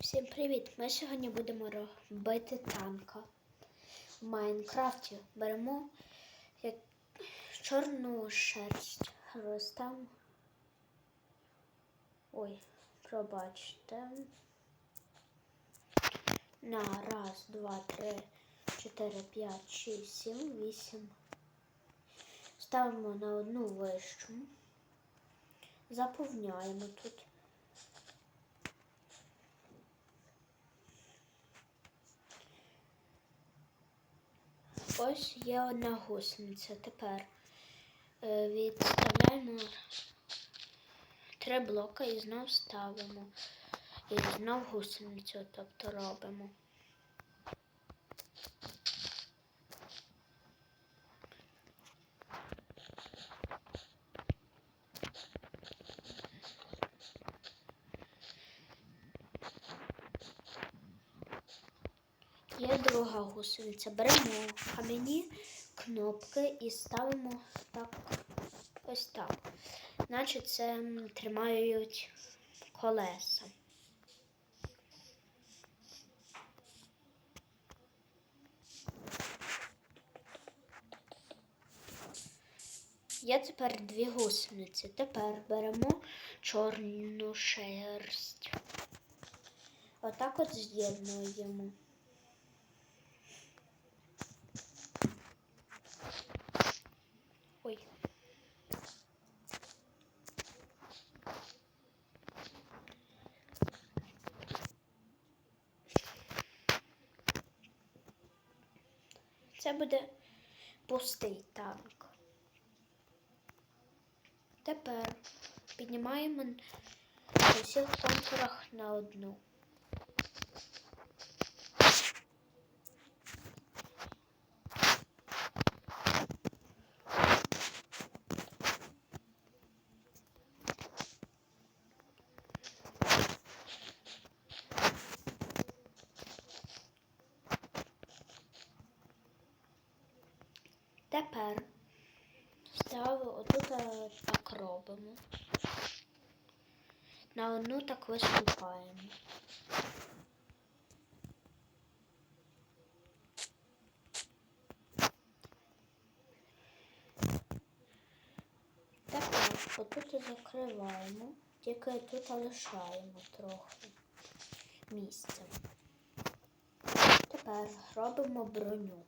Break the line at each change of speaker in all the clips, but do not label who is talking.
Всім привіт! Ми сьогодні будемо робити танка. В Майнкрафті беремо як чорну шерсть. Розставимо. Ой, пробачте. На раз, два, три, чотири, п'ять, шість, сім, вісім. Ставимо на одну вищу. Заповняємо тут. Ось є одна гусениця. Тепер е, відставляємо три блока і знов ставимо. І знов гусеницю, тобто робимо. Є друга гусениця. Беремо кам'яні кнопки і ставимо так ось так. Значить, це тримають колеса. Є тепер дві гусениці. Тепер беремо чорну шерсть. Отак от з'єднуємо. Ой. Це буде пустий танк. Тепер піднімаємо усіх контурах на одну. Тепер ставимо отут е, так робимо. На одну так виступаємо. Тепер отут закриваємо, тільки тут лишаємо трохи місця. Тепер робимо броню.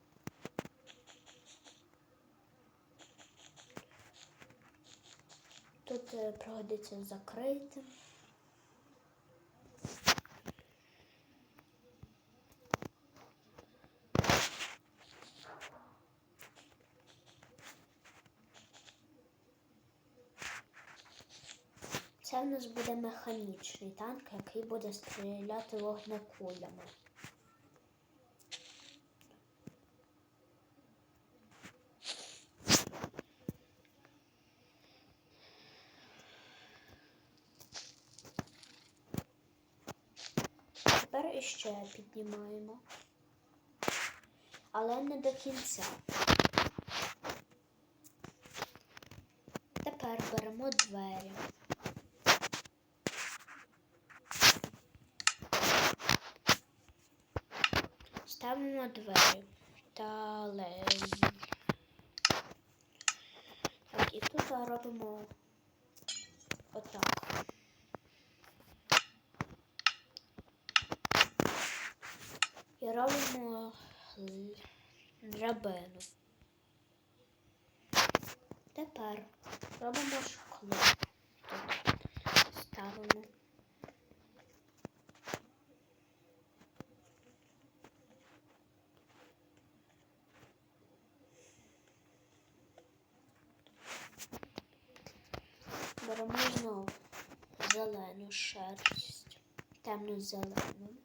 Тут е, пригодиться закрити. Це в нас буде механічний танк, який буде стріляти вогнекулями. Тепер іще піднімаємо, але не до кінця. Тепер беремо двері. Ставимо двері та. Так, і тут робимо отак. Робимо драбину. Тепер робимо шкло. Тут ставимо. Беремо знову зелену шерсть, темну зелену.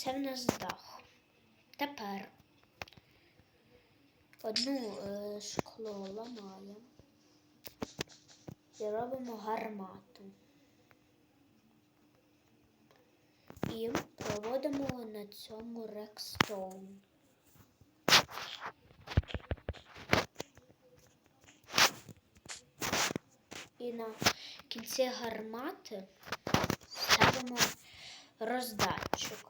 Це в нас дах. Тепер одну е, шкло ламаємо і робимо гармату. І проводимо на цьому рекстоун. І на кінці гармати ставимо роздатчик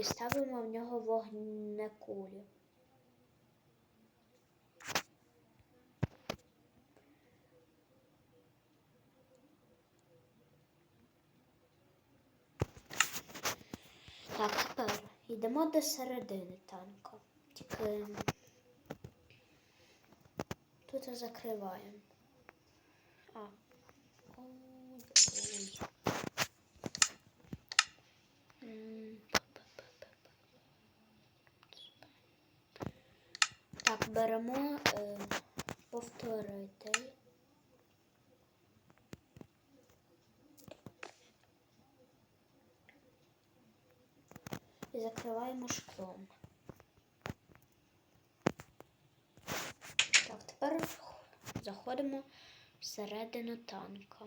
і ставимо в нього вогнекулі. Так, тепер йдемо до середини танка. Тільки тут закриваємо. А. Ой-ой. М, па-па-па-па-па. Так, беремо е, повторитель. І закриваємо шклом. Так, тепер заходимо всередину танка.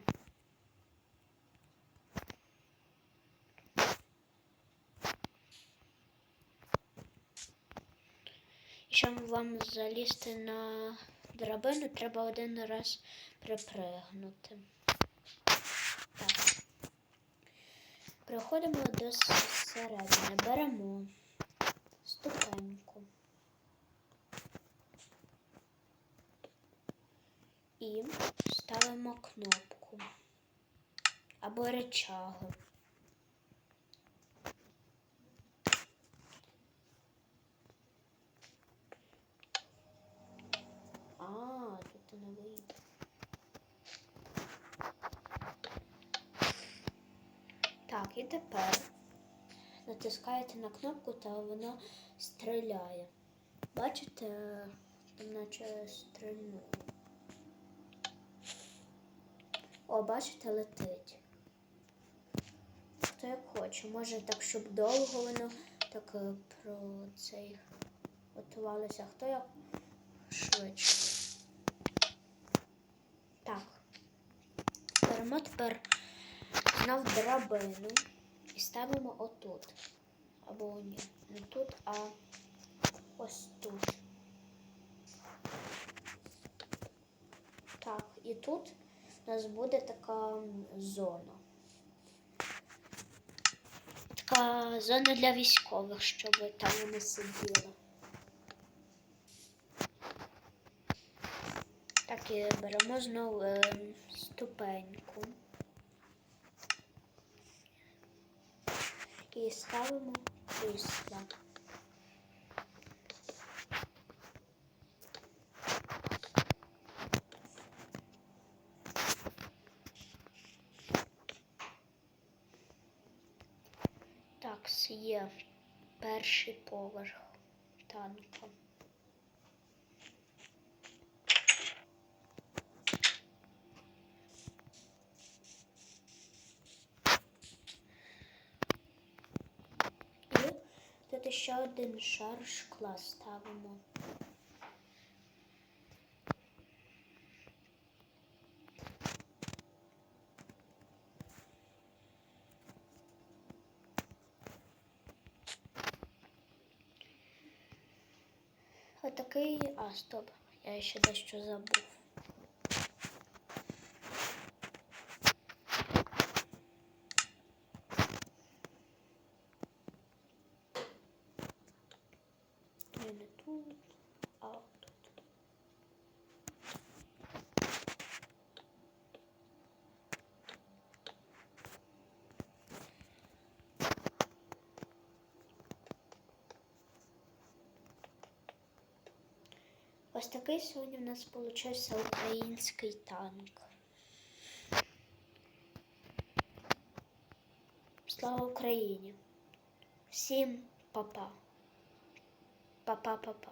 Щоб вам залізти на драбину, треба один раз припригнути. Так. Приходимо до середини, беремо ступеньку. І ставимо кнопку або речагу. А, тут не вийде. Так, і тепер натискаєте на кнопку та воно стріляє. Бачите, наче стрільнуло. О, бачите, летить. Хто як хоче. Може так, щоб довго воно так е, про цей готувалося. Хто як швидше. Так. Беремо тепер знов драбину і ставимо отут. Або ні, не тут, а ось тут. Так, і тут у нас буде така зона. Така зона для військових, щоб там вони сиділи. Так, і беремо знову е, ступеньку. І ставимо числа. Так, є перший поверх танка. І тут ще один шар шкла ставимо. Отакий. А, стоп. Я ще дещо забув. Ні, не тут, а тут. Ось такий сьогодні в нас получився український танк. Слава Україні! Всім па-па! Па-па-па-па!